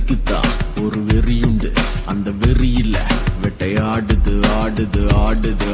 இதுக்குத்தான் ஒரு வெறியுண்டு. அந்த வெறியில வெட்டையாடுது ஆடுது ஆடுது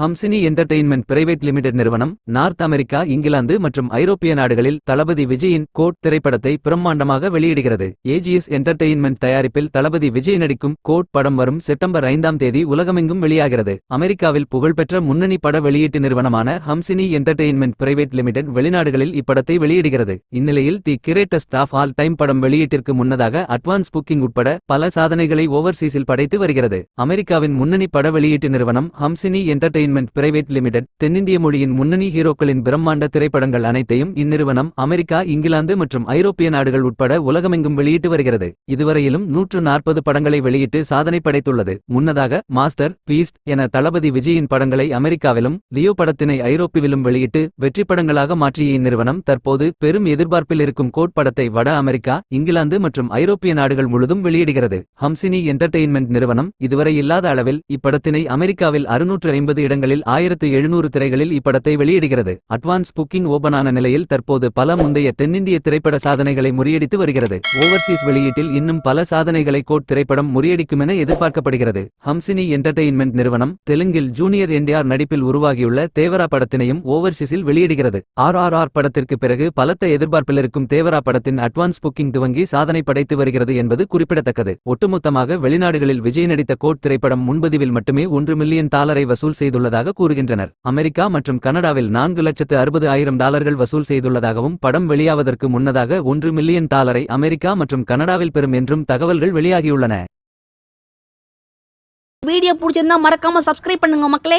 ஹம்சினி என்டர்டெயின்மெண்ட் பிரைவேட் லிமிடெட் நிறுவனம் நார்த் அமெரிக்கா இங்கிலாந்து மற்றும் ஐரோப்பிய நாடுகளில் தளபதி விஜயின் கோட் திரைப்படத்தை பிரம்மாண்டமாக வெளியிடுகிறது. ஏஜிஎஸ் என்டர்டெயின்மெண்ட் தயாரிப்பில் தளபதி விஜய் நடிக்கும் கோட் படம் வரும் செப்டம்பர் ஐந்தாம் தேதி உலகமெங்கும் வெளியாகிறது. அமெரிக்காவில் புகழ்பெற்ற முன்னணி பட வெளியீட்டு நிறுவனமான ஹம்சினி என்டர்டெயின்மெண்ட் பிரைவேட் லிமிடெட் வெளிநாடுகளில் இப்படத்தை வெளியிடுகிறது. இந்நிலையில் the greatest of all time படம் வெளியீட்டிற்கு முன்னதாக அட்வான்ஸ் புக்கிங் உட்பட பல சாதனைகளை ஓவர்சீஸில் படைத்து வருகிறது. அமெரிக்காவின் முன்னணி பட வெளியீட்டு நிறுவனம் Hamsini entertain entertainment private limited தென்னிந்திய மொழியின் முன்னணி ஹீரோக்களின் பிரம்மாண்ட திரைப்படங்கள் அனைத்தையும் இந்நிறுவனம் அமெரிக்கா இங்கிலாந்து மற்றும் ஐரோப்பிய நாடுகள் உட்பட உலகமெங்கும் வெளியிட்டு வருகிறது. இதுவரையிலும் நூற்று நாற்பது படங்களை வெளியிட்டு சாதனை படைத்துள்ளது. முன்னதாக மாஸ்டர் பீஸ்ட் என தளபதி விஜயின் படங்களை அமெரிக்காவிலும் லியோ படத்தினை ஐரோப்பியிலும் வெளியிட்டு வெற்றி படங்களாக மாற்றிய இந்நிறுவனம் தற்போது பெரும் எதிர்பார்ப்பில் இருக்கும் கோட் படத்தை வட அமெரிக்கா இங்கிலாந்து மற்றும் ஐரோப்பிய நாடுகள் முழுதும் வெளியிடுகிறது. ஹம்சினி என்டர்டெயின்மெண்ட் நிறுவனம் இதுவரை இல்லாத அளவில் இப்படத்தினை அமெரிக்காவில் அறுநூற்று ஐம்பது இடங்களில் ஆயிரத்து எழுநூறு திரைகளில் இப்படத்தை வெளியிடுகிறது. அட்வான்ஸ் புக்கிங் ஓபனான நிலையில் தற்போது பல முந்தைய தென்னிந்திய திரைப்பட சாதனைகளை முறியடித்து வருகிறது. ஓவர்சீஸ் வெளியீட்டில் இன்னும் பல சாதனைகளை கோட் திரைப்படம் முறியடிக்கும் என எதிர்பார்க்கப்படுகிறது. ஹம்சினி என்டர்டெயின்மெண்ட் நிறுவனம் தெலுங்கில் ஜூனியர் என்டிஆர் நடிப்பில் உருவாகியுள்ள தேவரா படத்தினையும் ஓவர்சீஸில் வெளியிடுகிறது. ஆர் ஆர் ஆர் படத்திற்கு பிறகு பலத்த எதிர்பார்ப்பில் இருக்கும் தேவரா படத்தின் அட்வான்ஸ் புக்கிங் துவங்கி சாதனை படைத்து வருகிறது என்பது குறிப்பிடத்தக்கது. ஒட்டுமொத்தமாக வெளிநாடுகளில் விஜய் நடித்த கோட் திரைப்படம் முன்பதிவில் மட்டுமே ஒன்று மில்லியன் டாலரை வசூல் செய்துள்ளதாக கூறுகின்றனர். அமெரிக்கா மற்றும் கனடாவில் நான்கு லட்சத்து அறுபது ஆயிரம் டாலர்கள் வசூல் செய்துள்ளதாகவும் படம் வெளியாவதற்கு முன்னதாக ஒன்று மில்லியன் டாலரை அமெரிக்கா மற்றும் கனடாவில் பெறும் என்றும் தகவல்கள் வெளியாகியுள்ளன. வீடியோ பிடிச்சிருந்தா மறக்காம சப்ஸ்கிரைப் பண்ணுங்க மக்களே.